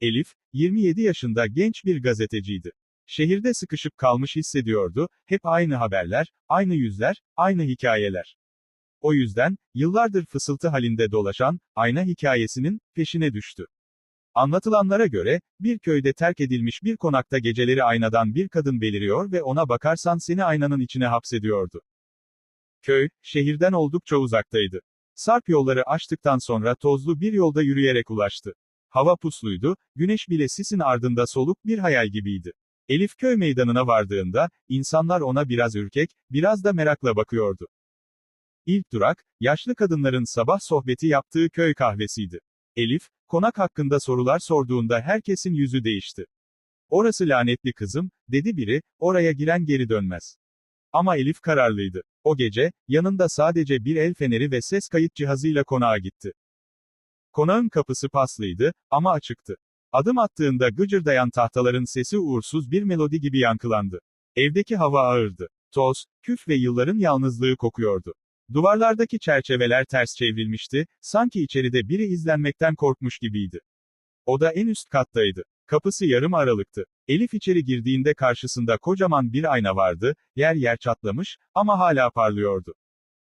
Elif, 27 yaşında genç bir gazeteciydi. Şehirde sıkışıp kalmış hissediyordu, hep aynı haberler, aynı yüzler, aynı hikayeler. O yüzden, yıllardır fısıltı halinde dolaşan, ayna hikayesinin, peşine düştü. Anlatılanlara göre, bir köyde terk edilmiş bir konakta geceleri aynadan bir kadın beliriyor ve ona bakarsan seni aynanın içine hapsediyordu. Köy, şehirden oldukça uzaktaydı. Sarp yolları açtıktan sonra tozlu bir yolda yürüyerek ulaştı. Hava pusluydu, güneş bile sisin ardında soluk bir hayal gibiydi. Elif köy meydanına vardığında, insanlar ona biraz ürkek, biraz da merakla bakıyordu. İlk durak, yaşlı kadınların sabah sohbeti yaptığı köy kahvesiydi. Elif, konak hakkında sorular sorduğunda herkesin yüzü değişti. Orası lanetli kızım, dedi biri, oraya giren geri dönmez. Ama Elif kararlıydı. O gece, yanında sadece bir el feneri ve ses kayıt cihazıyla konağa gitti. Konağın kapısı paslıydı, ama açıktı. Adım attığında gıcırdayan tahtaların sesi uğursuz bir melodi gibi yankılandı. Evdeki hava ağırdı. Toz, küf ve yılların yalnızlığı kokuyordu. Duvarlardaki çerçeveler ters çevrilmişti, sanki içeride biri izlenmekten korkmuş gibiydi. Oda en üst kattaydı. Kapısı yarım aralıktı. Elif içeri girdiğinde karşısında kocaman bir ayna vardı, yer yer çatlamış, ama hala parlıyordu.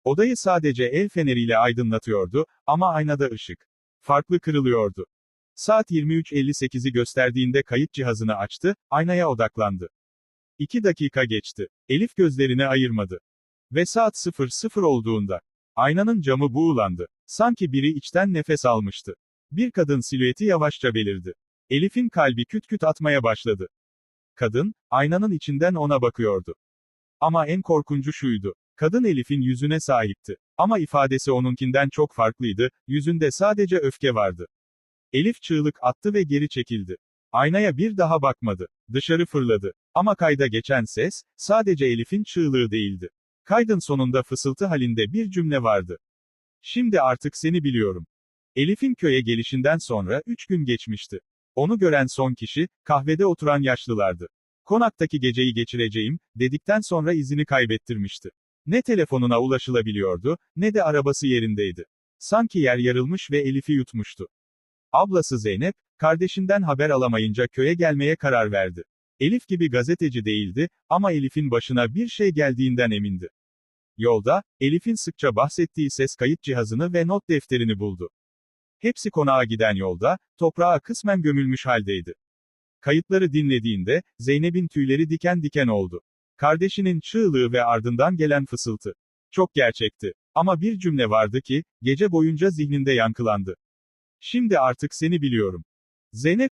Odayı sadece el feneriyle aydınlatıyordu, ama aynada ışık. Farklı kırılıyordu. Saat 23.58'i gösterdiğinde kayıt cihazını açtı, aynaya odaklandı. İki dakika geçti. Elif gözlerini ayırmadı. Ve saat 00 olduğunda, aynanın camı buğulandı. Sanki biri içten nefes almıştı. Bir kadın silüeti yavaşça belirdi. Elif'in kalbi küt küt atmaya başladı. Kadın, aynanın içinden ona bakıyordu. Ama en korkuncu şuydu. Kadın Elif'in yüzüne sahipti. Ama ifadesi onunkinden çok farklıydı, yüzünde sadece öfke vardı. Elif çığlık attı ve geri çekildi. Aynaya bir daha bakmadı. Dışarı fırladı. Ama kayda geçen ses, sadece Elif'in çığlığı değildi. Kaydın sonunda fısıltı halinde bir cümle vardı. Şimdi artık seni biliyorum. Elif'in köye gelişinden sonra üç gün geçmişti. Onu gören son kişi, kahvede oturan yaşlılardı. Konaktaki geceyi geçireceğim, dedikten sonra izini kaybettirmişti. Ne telefonuna ulaşılabiliyordu, ne de arabası yerindeydi. Sanki yer yarılmış ve Elif'i yutmuştu. Ablası Zeynep, kardeşinden haber alamayınca köye gelmeye karar verdi. Elif gibi gazeteci değildi, ama Elif'in başına bir şey geldiğinden emindi. Yolda, Elif'in sıkça bahsettiği ses kayıt cihazını ve not defterini buldu. Hepsi konağa giden yolda, toprağa kısmen gömülmüş haldeydi. Kayıtları dinlediğinde, Zeynep'in tüyleri diken diken oldu. Kardeşinin çığlığı ve ardından gelen fısıltı. Çok gerçekti. Ama bir cümle vardı ki, gece boyunca zihninde yankılandı. Şimdi artık seni biliyorum. Zeynep,